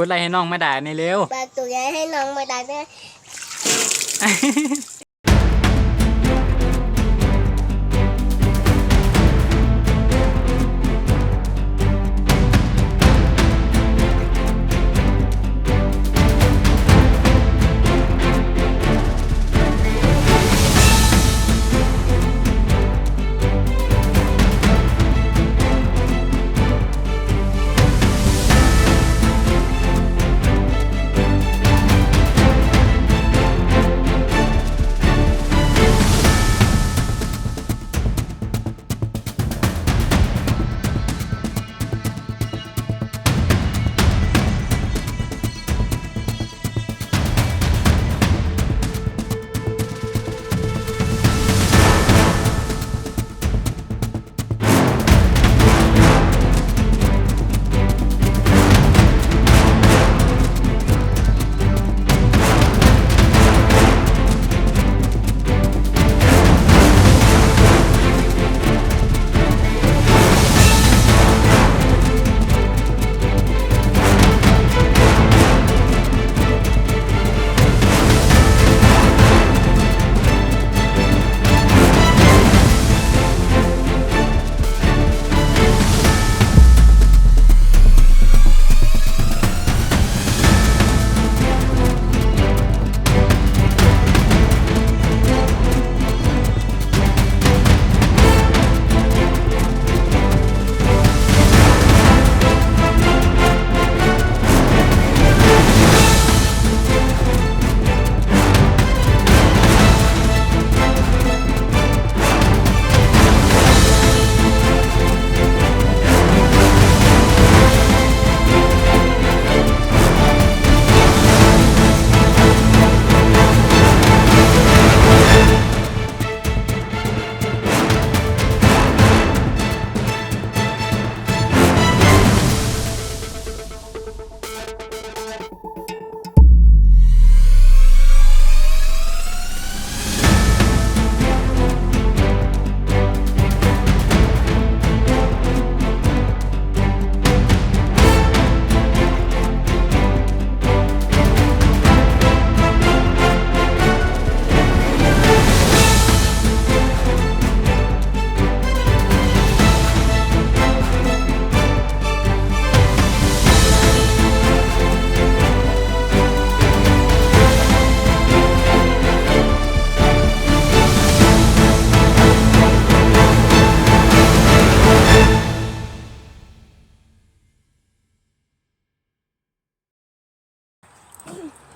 พูดอะไรให้น้องมาด่าในเร็วปลาตัวใหญ่ให้น้องมาได้ไหม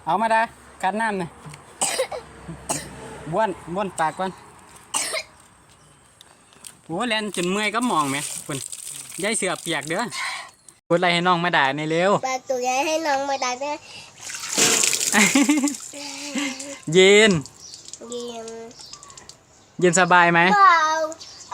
เอามาดากัดน้ำหน่อยบ้วนบ้วนปากก่อนโอ้แลนจนเมื่อยก็มองไหมคุณยายเสือเปียกเด้อพูดอะไรให้น้องมาด่าในอยเร็วปลาตัวใหญ่ให้น้องมาได้ไหมเย็น เยี่ยมเย็นสบายไหมว้า